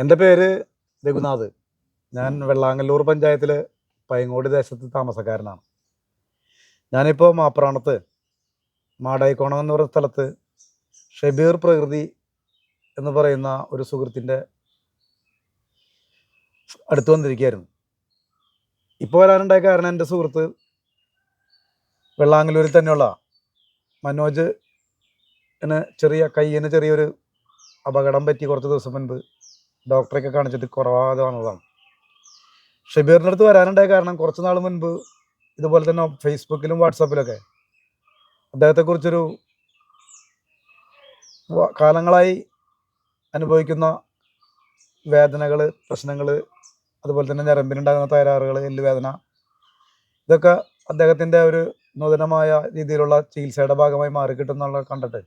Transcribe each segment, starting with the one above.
എന്റെ പേര് രഘുനാഥ്. ഞാൻ വെള്ളാങ്ങല്ലൂർ പഞ്ചായത്തിൽ പൈങ്ങോട് ദേശത്ത് താമസക്കാരനാണ്. ഞാനിപ്പോൾ മാപ്രാണത്ത് മാടായിക്കോണം എന്ന് പറയുന്ന സ്ഥലത്ത് ഷബീർ പ്രകൃതി എന്ന് പറയുന്ന ഒരു സുഹൃത്തിന്റെ അടുത്ത് വന്നിരിക്കുകയായിരുന്നു. ഇപ്പോൾ വരാനുണ്ടായ കാരണം എന്റെ സുഹൃത്ത് വെള്ളാങ്ങല്ലൂരിൽ തന്നെയുള്ള മനോജ് എന്ന ചെറിയ കയ്യിന് ചെറിയൊരു അപകടം പറ്റി കുറച്ച് ദിവസം മുൻപ് ഡോക്ടറെയൊക്കെ കാണിച്ചിട്ട് കുറവാതെ വന്നതാണ് ഷബീറിന്റെ അടുത്ത് വരാനുണ്ടായ കാരണം കുറച്ച് നാൾ മുൻപ് ഇതുപോലെ തന്നെ ഫേസ്ബുക്കിലും വാട്സാപ്പിലൊക്കെ അദ്ദേഹത്തെക്കുറിച്ചൊരു കാലങ്ങളായി അനുഭവിക്കുന്ന വേദനകൾ പ്രശ്നങ്ങൾ അതുപോലെ തന്നെ ഞരമ്പിനുണ്ടാകുന്ന തകരാറുകൾ എല്ലുവേദന ഇതൊക്കെ അദ്ദേഹത്തിന്റെ ഒരു നൂതനമായ രീതിയിലുള്ള ചികിത്സയുടെ ഭാഗമായി മാറിക്കിട്ടും എന്നുള്ളത് കണ്ടിട്ട്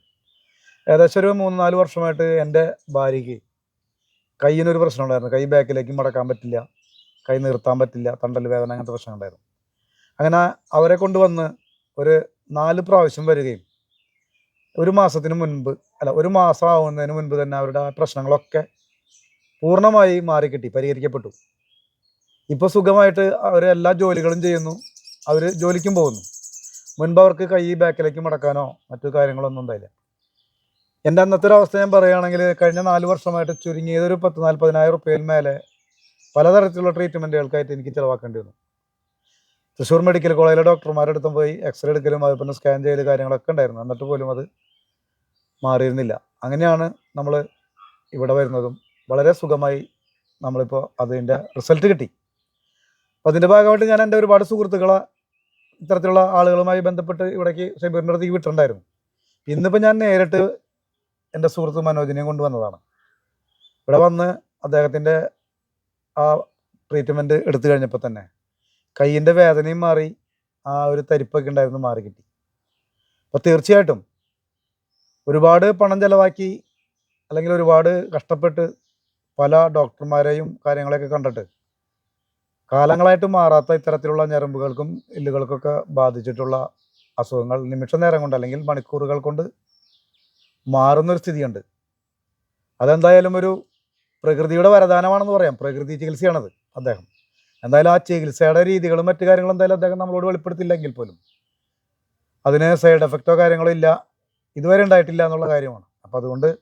ഏകദേശം ഒരു മൂന്ന് നാല് വർഷമായിട്ട് എന്റെ ഭാര്യയ്ക്ക് കയ്യിനൊരു പ്രശ്നം ഉണ്ടായിരുന്നു കൈ ബാക്കിലേക്ക് മടക്കാൻ പറ്റില്ല. കൈ നിർത്താൻ പറ്റില്ല. തണ്ടൽ വേദന അങ്ങനത്തെ പ്രശ്നം ഉണ്ടായിരുന്നു അങ്ങനെ അവരെ കൊണ്ടുവന്ന് ഒരു നാല് പ്രാവശ്യം വരികയും ഒരു മാസത്തിന് മുൻപ് അല്ല ഒരു മാസം ആവുന്നതിന് മുൻപ് തന്നെ അവരുടെ പ്രശ്നങ്ങളൊക്കെ പൂർണമായി മാറിക്കിട്ടി പരിഹരിക്കപ്പെട്ടു. ഇപ്പോൾ സുഖമായിട്ട് അവർ എല്ലാ ജോലികളും ചെയ്യുന്നു. അവർ ജോലിക്കും പോകുന്നു. മുൻപ് അവർക്ക് കൈ ബാക്കിലേക്ക് മടക്കാനോ മറ്റു കാര്യങ്ങളൊന്നും ഉണ്ടായില്ല. എന്റെ അന്നത്തെ ഒരു അവസ്ഥ ഞാൻ പറയുകയാണെങ്കിൽ കഴിഞ്ഞ നാല് വർഷമായിട്ട് ചുരുങ്ങിയത് ഒരു പത്ത് നാൽപ്പതിനായിരം റുപ്യയിൽ മേലെ പലതരത്തിലുള്ള ട്രീറ്റ്മെന്റുകൾക്കായിട്ട് എനിക്ക് ചിലവാക്കേണ്ടി വന്നു. തൃശ്ശൂർ മെഡിക്കൽ കോളേജിലെ ഡോക്ടർമാരുടെ അടുത്തും പോയി എക്സ്റേ എടുക്കലും പിന്നെ സ്കാൻ ചെയ്യൽ കാര്യങ്ങളൊക്കെ ഉണ്ടായിരുന്നു. എന്നിട്ട് പോലും അത് മാറിയിരുന്നില്ല. അങ്ങനെയാണ് നമ്മൾ ഇവിടെ വരുന്നതും വളരെ സുഖമായി നമ്മളിപ്പോൾ അതിന്റെ റിസൾട്ട് കിട്ടി. അപ്പോൾ അതിന്റെ ഭാഗമായിട്ട് ഞാൻ എന്റെ ഒരുപാട് സുഹൃത്തുക്കളെ ഇത്തരത്തിലുള്ള ആളുകളുമായി ബന്ധപ്പെട്ട് ഇവിടേക്ക് ഷെബീറിന്റെ അടുത്തേക്ക് വിട്ടിട്ടുണ്ടായിരുന്നു. ഇന്നിപ്പോൾ ഞാൻ നേരിട്ട് എന്റെ സുഹൃത്ത് മനോജിനെയും കൊണ്ടുവന്നതാണ്. ഇവിടെ വന്ന് അദ്ദേഹത്തിന്റെ ആ ട്രീറ്റ്മെന്റ് എടുത്തു കഴിഞ്ഞപ്പോൾ തന്നെ കയ്യിന്റെ വേദനയും മാറി ആ ഒരു തരിപ്പൊക്കെ ഉണ്ടായിരുന്നു മാറി കിട്ടി അപ്പോൾ തീർച്ചയായിട്ടും ഒരുപാട് പണം ചിലവാക്കി അല്ലെങ്കിൽ ഒരുപാട് കഷ്ടപ്പെട്ട് പല ഡോക്ടർമാരെയും കാര്യങ്ങളെയൊക്കെ കണ്ടിട്ട് കാലങ്ങളായിട്ട് മാറാത്ത ഇത്തരത്തിലുള്ള ഞരമ്പുകൾക്കും എല്ലുകൾക്കൊക്കെ ബാധിച്ചിട്ടുള്ള അസുഖങ്ങൾ നിമിഷ നേരം കൊണ്ട് അല്ലെങ്കിൽ മണിക്കൂറുകൾ കൊണ്ട് മാറുന്നൊരു സ്ഥിതിയുണ്ട്. അതെന്തായാലും ഒരു പ്രകൃതിയുടെ വരദാനമാണെന്ന് പറയാം. പ്രകൃതി ചികിത്സയാണത് അദ്ദേഹം. എന്തായാലും ആ ചികിത്സയുടെ രീതികളും മറ്റു കാര്യങ്ങളും എന്തായാലും അദ്ദേഹം നമ്മളോട് വെളിപ്പെടുത്തില്ലെങ്കിൽ പോലും അതിന് സൈഡ് എഫക്റ്റോ കാര്യങ്ങളോ ഇല്ല. ഇതുവരെ ഉണ്ടായിട്ടില്ല എന്നുള്ള കാര്യമാണ്. അപ്പോൾ അതുകൊണ്ട്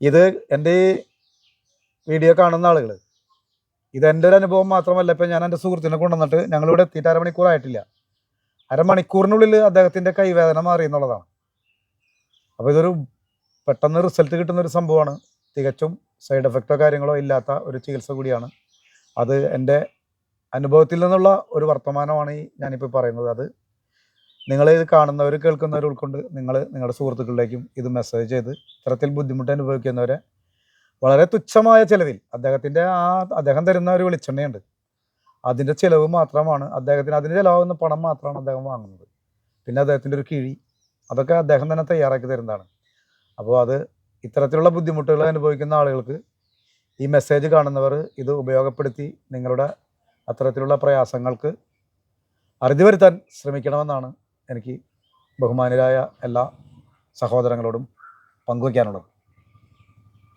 ഇത് എന്റെ ഈ വീഡിയോ കാണുന്ന ആളുകൾ ഇത് എന്റെ ഒരു അനുഭവം മാത്രമല്ല ഇപ്പം ഞാൻ എന്റെ സുഹൃത്തിനെ കൊണ്ടുവന്നിട്ട് ഞങ്ങളിവിടെ എത്തിയിട്ട് അരമണിക്കൂറായിട്ടില്ല. അരമണിക്കൂറിനുള്ളിൽ അദ്ദേഹത്തിന്റെ കൈവേദന മാറി എന്നുള്ളതാണ്. അപ്പോൾ ഇതൊരു പെട്ടെന്ന് റിസൾട്ട് കിട്ടുന്ന ഒരു സംഭവമാണ്. തികച്ചും സൈഡ് എഫക്റ്റോ കാര്യങ്ങളോ ഇല്ലാത്ത ഒരു ചികിത്സ കൂടിയാണ്. അത് എന്റെ അനുഭവത്തിൽ നിന്നുള്ള ഒരു വർത്തമാനമാണ് ഈ ഞാനിപ്പോൾ പറയുന്നത്. അത് നിങ്ങൾ ഇത് കാണുന്നവർ കേൾക്കുന്നവർ ഉൾക്കൊണ്ട് നിങ്ങൾ നിങ്ങളുടെ സുഹൃത്തുക്കളിലേക്കും ഇത് മെസ്സേജ് ചെയ്ത് ഇത്തരത്തിൽ ബുദ്ധിമുട്ട് അനുഭവിക്കുന്നവരെ വളരെ തുച്ഛമായ ചിലവിൽ അദ്ദേഹത്തിന്റെ ആ അദ്ദേഹം തരുന്ന ഒരു വെളിച്ചെണ്ണയുണ്ട്. അതിന്റെ ചിലവ് മാത്രമാണ്. അദ്ദേഹത്തിന് അതിന്റെ ചിലവാകുന്ന പണം മാത്രമാണ് അദ്ദേഹം വാങ്ങുന്നത്. പിന്നെ അദ്ദേഹത്തിന്റെ ഒരു കിഴി അതൊക്കെ അദ്ദേഹം തന്നെ തയ്യാറാക്കി തരുന്നതാണ്. അപ്പോൾ അത് ഇത്തരത്തിലുള്ള ബുദ്ധിമുട്ടുകൾ അനുഭവിക്കുന്ന ആളുകൾക്ക് ഈ മെസ്സേജ് കാണുന്നവർ ഇത് ഉപയോഗപ്പെടുത്തി നിങ്ങളുടെ അത്തരത്തിലുള്ള പ്രയാസങ്ങൾക്ക് അറുതി വരുത്താൻ ശ്രമിക്കണമെന്നാണ് എനിക്ക് ബഹുമാനരായ എല്ലാ സഹോദരങ്ങളോടും പങ്കുവയ്ക്കാനുള്ളത്.